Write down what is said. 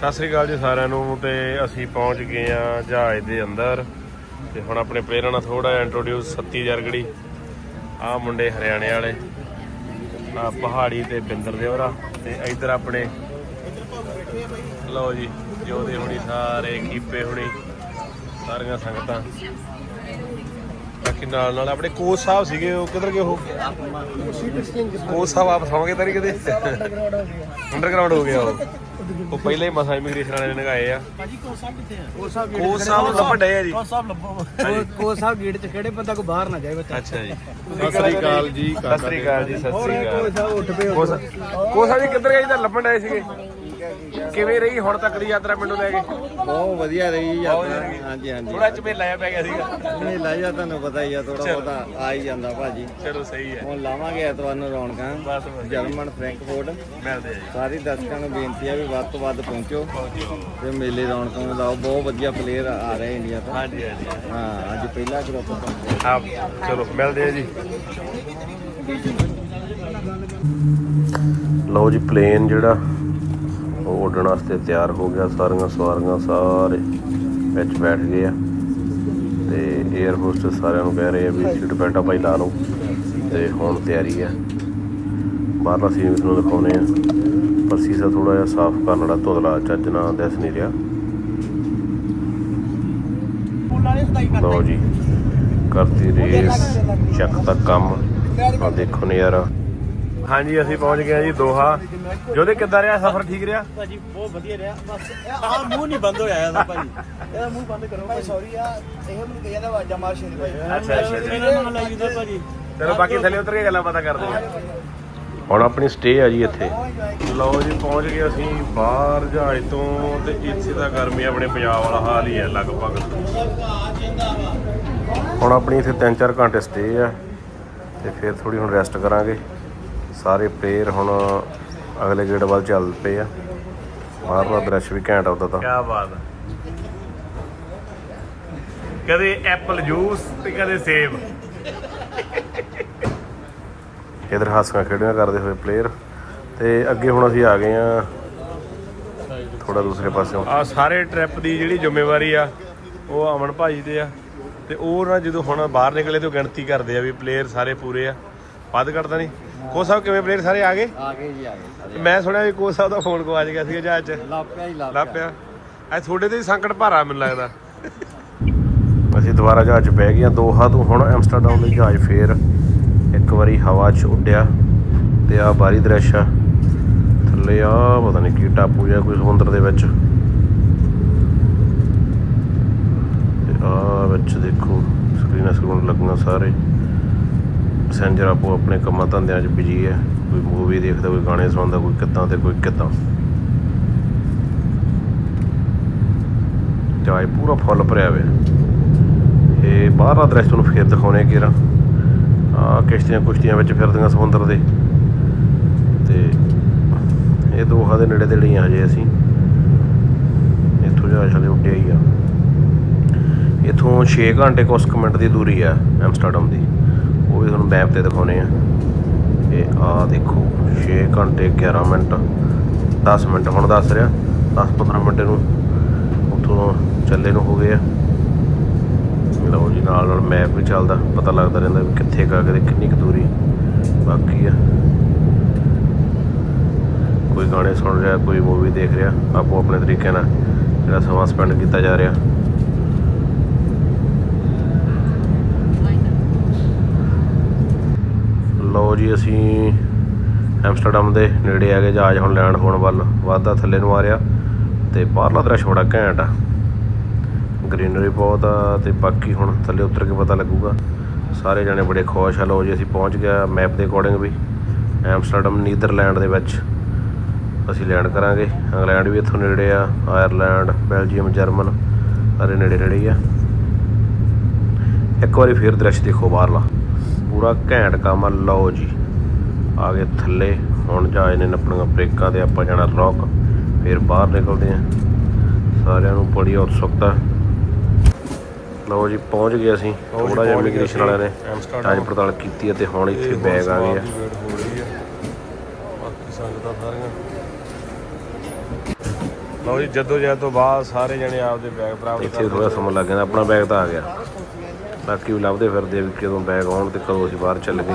ਸਤਿ ਸ੍ਰੀ ਅਕਾਲ ਜੀ ਸਾਰਿਆਂ ਨੂੰ ਤੇ ਅਸੀਂ ਪਹੁੰਚ ਗਏ ਆ ਜਹਾਜ਼ ਦੇ ਅੰਦਰ ਤੇ ਹੁਣ ਆਪਣੇ ਪਲੇਅਰਾਂ ਨਾਲ ਥੋੜਾ ਜਿਹਾ ਇੰਟਰੋਡਿਊਸ ਸੱਤੀ ਜਰਗੜੀ ਆ ਮੁੰਡੇ ਹਰਿਆਣੇ ਵਾਲੇ ਆ ਪਹਾੜੀ ਤੇ ਬਿੰਦਰ ਦੇ ਹੋਰਾ ਤੇ ਇੱਧਰ ਆਪਣੇ ਲਓ ਜੀ ਜੋਦੇ ਹੁਣੀ ਸਾਰੇ ਕੀਪੇ ਹੁਣੀ ਸਾਰੀਆਂ ਸੰਗਤਾਂ। ਬਾਕੀ ਨਾਲ ਨਾਲ ਆਪਣੇ ਕੋਚ ਸਾਹਿਬ ਸੀਗੇ ਉਹ ਕਿੱਧਰ ਗਏ ਉਹ? ਕੋਚ ਸਾਹਿਬ ਆਪ ਸੌਂਗੇ ਤਾਂ ਨਹੀਂ ਕਿਤੇ ਅੰਡਰਗਰਾਉਂਡ ਹੋ ਗਿਆ ਉਹ। ਉਹ ਪਹਿਲੇ ਹੀ ਮਸਾ ਇਮੀਗ੍ਰੇਸ਼ਨ ਵਾਲੇ ਨੇ ਨਗਾਏ ਆ। ਭਾਜੀ ਕੋ ਸਾਹਿਬ ਕਿੱਥੇ ਆ? ਕੋਚ ਸਾਹਿਬ ਲੱਭਣ ਡਏ ਆ ਜੀ। ਕੋ ਸਾਹਿਬ ਲੱਭੋ। ਕੋ ਸਾਹਿਬ ਗੇਟ 'ਚ ਖੜੇ ਬੰਦਾ ਕੋ ਬਾਹਰ ਨਾ ਜਾਏ ਬੱਚਾ। ਅੱਛਾ ਜੀ। ਸਤਿ ਸ੍ਰੀ ਅਕਾਲ ਜੀ ਸਤਿ ਸ੍ਰੀ ਅਕਾਲ ਜੀ ਸਤਿ ਸ੍ਰੀ ਅਕਾਲ। ਸਾਹਿਬ ਉੱਠ ਪਏ ਕੋਚ ਕੋਚ ਸਾਹਿਬ ਜੀ ਕਿੱਧਰ ਗਏ ਤਾਂ ਲੱਭਣ ਡਏ ਸੀਗੇ। ਕਿਵੇਂ ਰਹੀ ਹੁਣ ਤੱਕ ਦੀ ਯਾਤਰਾ ਮੈਨੂੰ ਲੈ ਕੇ? ਬਹੁਤ ਵਧੀਆ ਰਹੀ ਯਾਤਰਾ। ਹਾਂਜੀ ਹਾਂਜੀ। ਥੋੜਾ ਝਮੇਲਾ ਜਿਹਾ ਪੈ ਗਿਆ ਸੀਗਾ। ਮੇਲਾ ਜਾਂ ਤੁਹਾਨੂੰ ਪਤਾ ਹੀ ਆ ਥੋੜਾ ਬਹੁਤਾ ਆ ਹੀ ਜਾਂਦਾ ਭਾਜੀ। ਚਲੋ ਸਹੀ ਹੈ। ਹੁਣ ਲਾਵਾਂਗੇ ਐਤਵਾਰ ਨੂੰ ਰੌਣਕਾਂ। German Frankfurt. ਮਿਲਦੇ ਆ ਸਾਰੀ ਦਰਸ਼ਕਾਂ ਨੂੰ ਬੇਨਤੀ ਆ ਵੀ ਵੱਧ ਤੋਂ ਵੱਧ ਪਹੁੰਚੋ। ਤੇ ਮੇਲੇ ਰੌਣਕਾਂ ਨੂੰ ਲਾਓ। ਬਹੁਤ ਵਧੀਆ ਪਲੇਅਰ ਆ ਰਹੇ ਇੰਡੀਆ ਤੋਂ। ਹਾਂਜੀ ਹਾਂਜੀ। ਹਾਂ ਅੱਜ ਪਹਿਲਾ ਗਰੁੱਪ ਆਪ ਚਲੋ ਮਿਲਦੇ ਆ ਜੀ। ਲਓ ਜੀ ਪਲੇਨ ਜਿਹੜਾ ਉਹ ਉੱਡਣ ਵਾਸਤੇ ਤਿਆਰ ਹੋ ਗਿਆ ਸਾਰੀਆਂ ਸਵਾਰੀਆਂ ਸਾਰੇ ਵਿੱਚ ਬੈਠ ਗਏ ਆ। ਤੇ 에ਅਰ ਹੋਸਟਸ ਸਾਰਿਆਂ ਨੂੰ ਕਹਿ ਰਹੇ ਆ ਵੀ ਸੀਟ ਬੈਲਟਾਂ ਭਾਈ ਲਾ ਲਓ। ਤੇ ਹੁਣ ਤਿਆਰੀ ਆ। ਬਾਹਰਲਾ ਸੀਨ ਵੀ ਤੁਹਾਨੂੰ ਦਿਖਾਉਣੇ ਆ। ਪਰ ਸੀਸਾ ਥੋੜਾ ਜਿਹਾ ਸਾਫ਼ ਕਰਨ ਵਾਲਾ ਧੁੰਦਲਾ ਚੱਜ ਨਾਲ ਦਿਸ ਨਹੀਂ ਰਿਹਾ। ਲਓ ਜੀ। ਕਰਤੀ ਰੇਸ। ਚੱਕ ਤੱਕ ਕੰਮ। ਆ ਦੇਖੋ ਨਜ਼ਾਰਾ। ਹਾਂਜੀ ਅਸੀਂ ਪਹੁੰਚ ਗਏ ਜੀ ਦੋਹਾ। ਜੋਦੇ ਕਿੱਦਾਂ ਰਿਹਾ ਸਫ਼ਰ? ਠੀਕ ਰਿਹਾ? ਭਾਜੀ ਬਹੁਤ ਵਧੀਆ ਰਿਹਾ। ਬਸ ਆ ਮੂੰਹ ਨਹੀਂ ਬੰਦ ਹੋਇਆ ਇਹਦਾ ਭਾਜੀ। ਇਹਦਾ ਮੂੰਹ ਬੰਦ ਕਰੋ ਭਾਈ ਸੌਰੀ ਆ ਇਹ ਮੈਨੂੰ ਕਿਹਾ ਦਾ ਆਵਾਜ਼ਾਂ ਮਾਰ ਸ਼ੇਰੀ ਭਾਈ। ਅੱਛਾ, ਅੱਛਾ ਜੀ। ਇਹਨਾਂ ਨਾਲ ਲਾਈ ਦਾ ਭਾਜੀ। ਚਲੋ ਬਾਕੀ ਥੱਲੇ ਉਤਰ ਕੇ ਗੱਲਾਂ ਪਤਾ ਕਰਦੇ ਹਾਂ ਹੁਣ ਆਪਣੀ ਸਟੇ ਆ ਜੀ ਇੱਥੇ। ਲਓ ਜੀ ਪਹੁੰਚ ਗਏ ਅਸੀਂ ਬਾਹਰ ਜਹਾਜ਼ ਤੋਂ ਤੇ ਇੱਥੇ ਦਾ ਗਰਮੀ ਆਪਣੇ ਪੰਜਾਬ ਵਾਲਾ ਹਾਲ ਹੀ ਹੈ ਲਗਭਗ। ਹੁਣ ਆਪਣੀ ਇੱਥੇ 3-4 ਘੰਟੇ ਸਟੇ ਆ ਤੇ ਫਿਰ ਥੋੜੀ ਹੁਣ ਰੈਸਟ ਕਰਾਂਗੇ। ਸਾਰੇ ਪਲੇਅਰ ਹੁਣ ਅਗਲੇ ਗੇੜ ਵੱਲ ਚੱਲ ਪਏ ਆ। ਬਾਹਰਲਾ ਦ੍ਰਿਸ਼ ਵੀ ਘੈਂਟ ਆਉਂਦਾ ਤਾਂ ਕੀ ਬਾਤ ਹੈ ਕਦੇ ਐਪਲ ਜੂਸ ਤੇ ਕਦੇ ਸੇਬ। ਇਧਰ ਹਾਸੀਆਂ ਖੇਡੀਆਂ ਕਰਦੇ ਹੋਏ ਪਲੇਅਰ ਤੇ ਅੱਗੇ ਹੁਣ ਅਸੀਂ ਆ ਗਏ ਆ ਥੋੜਾ ਦੂਸਰੇ ਪਾਸਿਓਂ। ਆ ਸਾਰੇ ਟ੍ਰਿਪ ਦੀ ਜਿਹੜੀ ਜ਼ਿੰਮੇਵਾਰੀ ਆ ਉਹ ਅਮਨ ਭਾਜੀ ਤੇ ਆ। ਤੇ ਉਹ ਨਾ ਜਦੋਂ ਹੁਣ ਬਾਹਰ ਨਿਕਲੇ ਤੇ ਉਹ ਗਿਣਤੀ ਕਰਦੇ ਆ ਵੀ ਪਲੇਅਰ ਸਾਰੇ ਪੂਰੇ ਆ। ਵੱਧ ਘੱਟ ਤਾਂ ਨਹੀਂ? ਕੋ ਸਾਹਿਬ ਕਿਵੇਂ ਪਲੇਅਰ ਸਾਰੇ ਆ ਗਏ? ਆ ਗਏ ਜੀ ਆ ਗਏ ਸਾਰੇ। ਮੈਂ ਸੁਣਿਆ ਵੀ ਕੋ ਸਾਹਿਬ ਦਾ ਫੋਨ ਗਵਾਚ ਗਿਆ ਸੀਗਾ ਜਹਾਜ਼ 'ਚ। ਲਾਪਿਆ ਹੀ ਲਾਪਿਆ ਪਿਆ। ਅੱਜ ਤੁਹਾਡੇ ਤੇ ਹੀ ਸੰਕਟ ਭਾਰਾ ਮੈਨੂੰ ਲੱਗਦਾ। ਅਸੀਂ ਦੁਬਾਰਾ ਜਹਾਜ਼ 'ਚ ਬਹਿ ਗਏ ਦੋਹਾ ਤੋਂ ਹੁਣ ਐਮਸਟਰਡਮ ਲਈ ਜਹਾਜ਼ ਫੇਰ ਇੱਕ ਵਾਰੀ ਹਵਾ 'ਚ ਉੱਡਿਆ ਤੇ ਆ ਬਾਰੀ ਦ੍ਰਿਸ਼ ਥੱਲੇ ਆ ਪਤਾ ਨਹੀਂ ਕੀ ਟਾਪੂ ਜਾਂ ਕੋਈ ਸਮੁੰਦਰ ਦੇ ਵਿੱਚ। ਤੇ ਆ ਵਿੱਚ ਦੇਖੋ ਸਕਰੀਨਾਂ ਸਕਰੀਨ ਲੱਗੀਆਂ ਸਾਰੇ। ਪੈਸੇਂਜਰ ਆਪੋ ਆਪਣੇ ਕੰਮਾਂ ਧੰਦਿਆਂ 'ਚ ਬਿਜ਼ੀ ਹੈ ਕੋਈ ਮੂਵੀ ਦੇਖਦਾ, ਕੋਈ ਗਾਣੇ ਸੁਣਦਾ, ਕੋਈ ਕਿੱਦਾਂ ਤੇ ਕੋਈ ਕਿੱਦਾਂ। ਜਹਾਜ਼ ਪੂਰਾ ਫੁੱਲ ਭਰਿਆ ਹੋਇਆ ਇਹ ਬਾਹਰਲਾ ਦ੍ਰਿਸ਼ ਤੁਹਾਨੂੰ ਫੇਰ ਦਿਖਾਉਣੇ ਕਿਰਾ ਆ ਕਿਸ਼ਤੀਆਂ ਕੁਸ਼ਤੀਆਂ ਵਿੱਚ ਫਿਰਦੀਆਂ ਸਮੁੰਦਰ ਦੇ। ਤੇ ਇਹ ਦੋਹਾ ਦੇ ਨੇੜੇ ਤੇੜੇ ਹੀ ਆ ਹਜੇ ਅਸੀਂ। ਇੱਥੋਂ ਜਹਾਜ਼ ਹਲੇ ਉੱਡਿਆ ਹੀ ਆ। ਇੱਥੋਂ 6 ਘੰਟੇ ਕੁਛ ਕੁ ਮਿੰਟ ਦੀ ਦੂਰੀ ਆ ਐਮਸਟਰਡਮ ਦੀ। ਉਹ ਵੀ ਤੁਹਾਨੂੰ ਮੈਪ ਤੇ ਦਿਖਾਉਣੇ ਆ। ਇਹ ਆ ਦੇਖੋ 6 ਘੰਟੇ 11 ਮਿੰਟ 10 ਮਿੰਟ, ਹੁਣ ਦੱਸ ਰਿਹਾ 10 15 ਮਿੰਟ ਨੂੰ ਉੱਥੋਂ ਚੱਲੇ ਨੂੰ ਹੋ ਗਏ ਆ। ਲਓ ਜੀ, ਨਾਲ ਨਾਲ ਮੈਪ ਵੀ ਚੱਲਦਾ, ਪਤਾ ਲੱਗਦਾ ਰਹਿੰਦਾ ਵੀ ਕਿੱਥੇ ਕਾ ਕਦੇ ਕਿੰਨੀ ਕੁ ਦੂਰੀ ਬਾਕੀ ਆ। ਕੋਈ ਗਾਣੇ ਸੁਣ ਰਿਹਾ, ਕੋਈ ਮੂਵੀ ਦੇਖ ਰਿਹਾ ਆਪੋ ਆਪਣੇ ਤਰੀਕੇ ਨਾਲ ਜਿਹੜਾ ਸਮਾਂ ਸਪੈਂਡ ਕੀਤਾ ਜਾ ਰਿਹਾ। ਲਓ ਜੀ ਅਸੀਂ ਐਮਸਟਰਡਮ ਦੇ ਨੇੜੇ ਆ ਗਏ ਜਹਾਜ਼ ਹੁਣ ਲੈਂਡ ਹੋਣ ਵੱਲ। ਵਾਧਾ ਥੱਲੇ ਨੂੰ ਆ ਰਿਹਾ ਤੇ ਬਾਹਰਲਾ ਦ੍ਰਿਸ਼ ਬੜਾ ਘੈਂਟ ਆ। ਗ੍ਰੀਨਰੀ ਬਹੁਤ ਆ ਤੇ ਬਾਕੀ ਹੁਣ ਥੱਲੇ ਉਤਰ ਕੇ ਪਤਾ ਲੱਗੂਗਾ। ਸਾਰੇ ਜਣੇ ਬੜੇ ਖੁਸ਼ ਆ। ਲਓ ਜੀ ਅਸੀਂ ਪਹੁੰਚ ਗਿਆ ਮੈਪ ਦੇ ਅਕੋਰਡਿੰਗ ਵੀ। ਐਮਸਟਰਡਮ, ਨੀਦਰਲੈਂਡ ਦੇ ਵਿੱਚ ਅਸੀਂ ਲੈਂਡ ਕਰਾਂਗੇ। ਇੰਗਲੈਂਡ ਵੀ ਇੱਥੋਂ ਨੇੜੇ ਆ, ਆਇਰਲੈਂਡ, ਬੈਲਜੀਅਮ, ਜਰਮਨ ਸਾਰੇ ਨੇੜੇ ਨੇੜੇ ਹੀ ਆ। ਇੱਕ ਵਾਰੀ ਫੇਰ ਦ੍ਰਿਸ਼ ਦੇਖੋ ਬਾਹਰਲਾ। ਪੂਰਾ ਘੈਂਟ ਕੰਮ ਆ ਲਓ ਜੀ। ਆ ਗਏ ਥੱਲੇ ਹੁਣ ਜਹਾਜ਼ ਨੇ ਨੱਪਣੀਆਂ ਬ੍ਰੇਕਾਂ ਤੇ ਆਪਾਂ ਜਾਣਾ ਰੌਕ ਫਿਰ ਬਾਹਰ ਨਿਕਲਦੇ ਆ ਸਾਰਿਆਂ ਨੂੰ ਬੜੀ ਉਤਸੁਕਤਾ। ਲਓ ਜੀ ਪਹੁੰਚ ਗਏ ਅਸੀਂ। ਥੋੜਾ ਜਿਹਾ ਇਮੀਗ੍ਰੇਸ਼ਨ ਵਾਲਿਆਂ ਨੇ ਜਾਂਚ ਪੜਤਾਲ ਕੀਤੀ ਹੈ ਤੇ ਹੁਣ ਇੱਥੇ ਬੈਗ ਆ ਗਏ ਆ। ਬਾਕੀ ਸੰਗਤਾਂ ਸਾਰੀਆਂ। ਲਓ ਜੀ ਜਦੋਂ ਜਦ ਤੋਂ ਬਾਅਦ ਸਾਰੇ ਜਣੇ ਆਪਦੇ ਬੈਗ ਪ੍ਰਾਪਤ ਇੱਥੇ ਥੋੜਾ ਸਮਾਂ ਲੱਗ ਜਾਂਦਾ ਆਪਣਾ ਬੈਗ ਤਾਂ ਆ ਗਿਆ। ਬਾਕੀ ਵੀ ਲੱਭਦੇ ਫਿਰਦੇ ਵੀ ਕਦੋਂ ਬੈਗ ਆਉਣ ਤੇ ਕਦੋਂ ਅਸੀਂ ਬਾਹਰ ਚੱਲ ਗਏ।